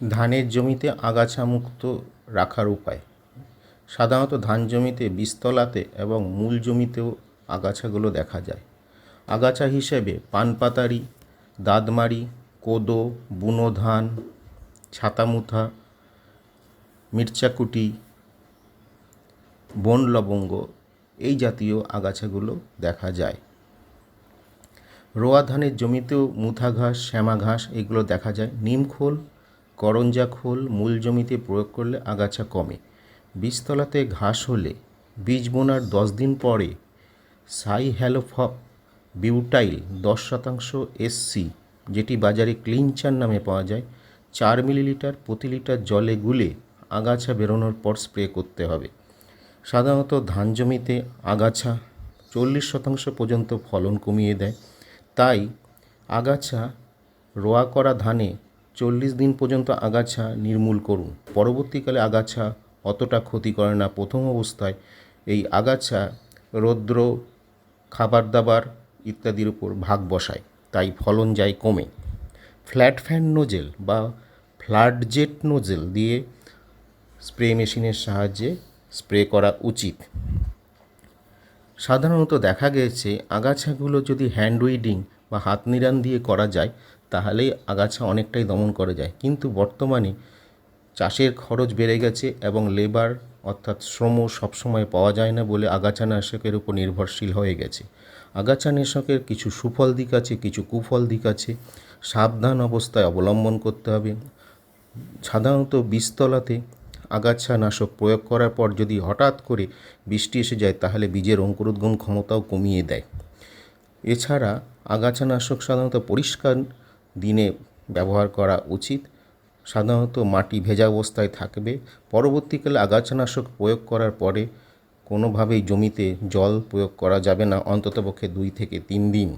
ধানের জমিতে আগাছা মুক্ত রাখার উপায়। সাধারণত ধান জমিতে বীজতলাতে এবং মূল জমিতেও আগাছাগুলো দেখা যায়। আগাছা হিসেবে পানপাতারি দাদমারি কোদো, বুনো ধান, ছাতামুথা, মিরচাকুটি, বন লবঙ্গ এই জাতীয় আগাছাগুলো দেখা যায়। রোয়া ধানের জমিতেও মুথা ঘাস, শ্যামা ঘাস এগুলো দেখা যায়। নিমখোল করঞ্জা খোল মূল জমিতে প্রয়োগ করলে আগাছা কমে। বীজতলাতে ঘাস হলে বীজ বোনার দশ দিন পরে সাই হ্যালোফপ বিউটাইল দশ শতাংশ এসসি যেটি বাজারে ক্লিনচার নামে পাওয়া যায়, চার মিলিলিটার প্রতি লিটার জলে গুলে আগাছা বেরোনোর পর স্প্রে করতে হবে। সাধারণত ধান জমিতে আগাছা চল্লিশ শতাংশ পর্যন্ত ফলন কমিয়ে দেয়। তাই আগাছা রোয়া করা ধানে চল্লিশ দিন পর্যন্ত আগাছা নির্মূল করুন। পরবর্তীকালে আগাছা অতটা ক্ষতি করে না। প্রথম অবস্থায় এই আগাছা রৌদ্র খাবার দাবার ইত্যাদির উপর ভাগ বসায়, তাই ফলন যায় কমে। ফ্ল্যাট ফ্যান নোজেল বা ফ্ল্যাট জেট নোজেল দিয়ে স্প্রে মেশিনের সাহায্যে স্প্রে করা উচিত। সাধারণত দেখা গেছে, আগাছাগুলো যদি হ্যান্ড উইডিং বা হাত নিড়ান দিয়ে করা যায় তাহলেই আগাছা অনেকটাই দমন করা যায়। কিন্তু বর্তমানে চাষের খরচ বেড়ে গেছে এবং লেবার অর্থাৎ শ্রম সবসময় পাওয়া যায় না বলে আগাছানাশকের উপর নির্ভরশীল হয়ে গেছে। আগাছানাশকের কিছু সুফল দিক আছে, কিছু কুফল দিক আছে। সাবধান অবস্থায় অবলম্বন করতে হবে। সাধারণত বীজতলাতে আগাছানাশক প্রয়োগ করার পর যদি হঠাৎ করে বৃষ্টি এসে যায়, তাহলে বীজের অঙ্কুরোদ্গম ক্ষমতাও কমিয়ে দেয়। এছাড়া আগাছানাশক সাধারণত পরিষ্কার দিনে ব্যবহার করা উচিত। সাধারণত মাটি ভেজা অবস্থায় থাকবে। পরবর্তীকালে আগাছানাশক প্রয়োগ করার পরে কোনোভাবেই জমিতে জল প্রয়োগ করা যাবে না। অন্ততপক্ষে দুই থেকে তিন দিন।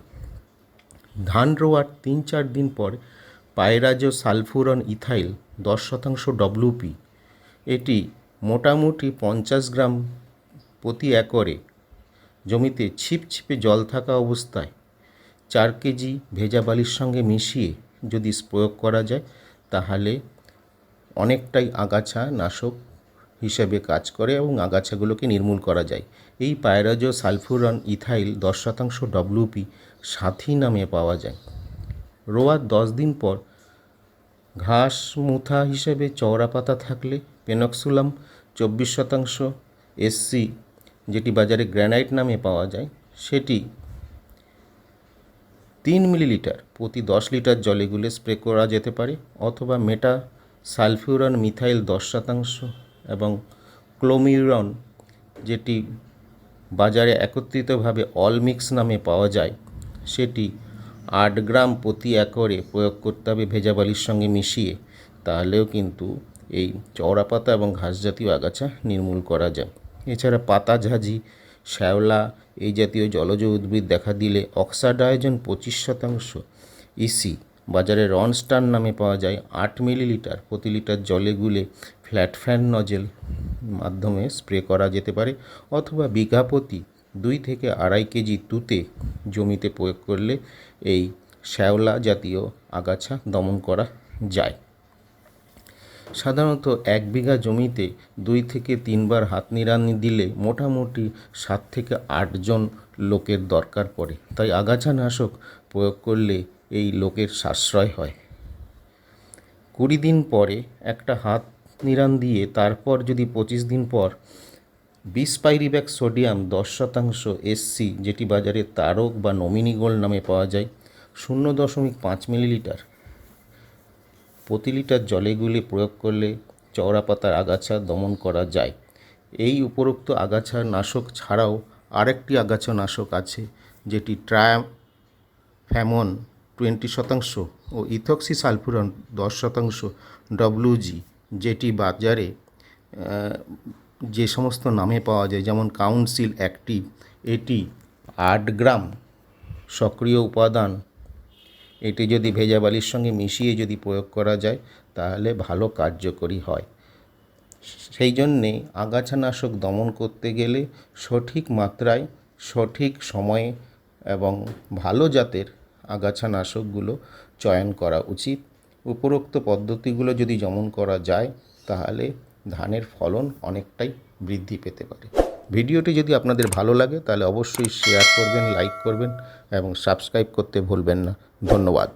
ধান রোয়ার তিন চার দিন পর পায়রাজো সালফুরন ইথাইল দশ শতাংশ ডব্লিউপি এটি মোটামুটি পঞ্চাশ গ্রাম প্রতি একরে। জমিতে ছিপছিপে জল থাকা অবস্থায় চার কেজি ভেজা বালির সঙ্গে মিশিয়ে যদি প্রয়োগ করা যায়, তাহলে অনেকটাই আগাছা নাশক হিসেবে কাজ করে এবং আগাছাগুলোকে নির্মূল করা যায়। এই পায়রাজো সালফুরন ইথাইল দশ শতাংশ ডব্লিউপি সাথী নামে পাওয়া যায়। রোয়ার দশ দিন পর ঘাস মুথা হিসেবে চওড়া পাতা থাকলে পেনক্সুলাম চব্বিশ শতাংশ এসসি যেটি বাজারে গ্র্যানাইট নামে পাওয়া যায়, সেটি তিন মিলিলিটার প্রতি দশ লিটার জলে গুলে স্প্রে করা যেতে পারে অথবা মেটা সালফিউরন মিথাইল দশ শতাংশ এবং ক্লোমিউরন, যেটি বাজারে একত্রিতভাবে অল মিক্স নামে পাওয়া যায়, সেটি আট গ্রাম প্রতি একরে প্রয়োগ করতে হবে ভেজা বালির সঙ্গে মিশিয়ে। তাহলেও কিন্তু এই চওড়া পাতা এবং ঘাস জাতীয় আগাছা নির্মূল করা যায়। এছাড়া পাতা ঝাঁঝি শ্যাওলা, এই জাতীয় জলজ উদ্ভিদ দেখা দিলে অক্সাডায়োজন পঁচিশ শতাংশ। ইসি বাজারে রনস্টার নামে পাওয়া যায় আট মিলিলিটার প্রতি লিটার জলে গুলে ফ্ল্যাট ফ্যান নজেল মাধ্যমে স্প্রে করা যেতে পারে অথবা বিঘা প্রতি দুই থেকে আড়াই কেজি তুতে জমিতে প্রয়োগ করলে এই শ্যাওলা জাতীয় আগাছা দমন করা যায়। সাধারণত এক বিঘা জমিতে দুই থেকে তিনবার হাত নিড়ানি দিলে মোটামুটি সাত থেকে আটজন লোকের দরকার পড়ে। তাই আগাছানাশক প্রয়োগ করলে এই লোকের সাশ্রয় হয়। কুড়ি দিন পরে একটা হাত নিড়ান দিয়ে তারপর যদি পঁচিশ দিন পর বিশ পাইরিব্যাক সোডিয়াম দশ শতাংশ এসসি যেটি বাজারে তারক বা নমিনি গোল্ড নামে পাওয়া যায়, শূন্য দশমিক পাঁচ মিলিলিটার প্রতি লিটার জলে গুলে প্রয়োগ করলে চওড়া পাতার আগাছা দমন করা যায়। এই উপরোক্ত আগাছা নাশক ছাড়াও আরেকটি আগাছা নাশক আছে, যেটি ট্রায়াম ফ্যামন টোয়েন্টি শতাংশ ও ইথক্সি সালফুরন দশ শতাংশ ডব্লিউজি যেটি বাজারে যে সমস্ত নামে পাওয়া যায়, যেমন কাউন্সিল অ্যাক্টিভ, এটি আট গ্রাম সক্রিয় উপাদান এটি যদি ভেজা বালির সঙ্গে মিশিয়ে যদি প্রয়োগ করা যায়, তাহলে ভালো কার্যকরী হয়। সেই জন্যে আগাছানাশক দমন করতে গেলে সঠিক মাত্রায়, সঠিক সময়ে এবং ভালো জাতের আগাছানাশকগুলো চয়ন করা উচিত। উপরোক্ত পদ্ধতিগুলো যদি যেমন করা যায়, তাহলে ধানের ফলন অনেকটাই বৃদ্ধি পেতে পারে। ভিডিওটি যদি আপনাদের ভালো লাগে, তাহলে অবশ্যই শেয়ার করবেন, লাইক করবেন এবং সাবস্ক্রাইব করতে ভুলবেন না। ধন্যবাদ।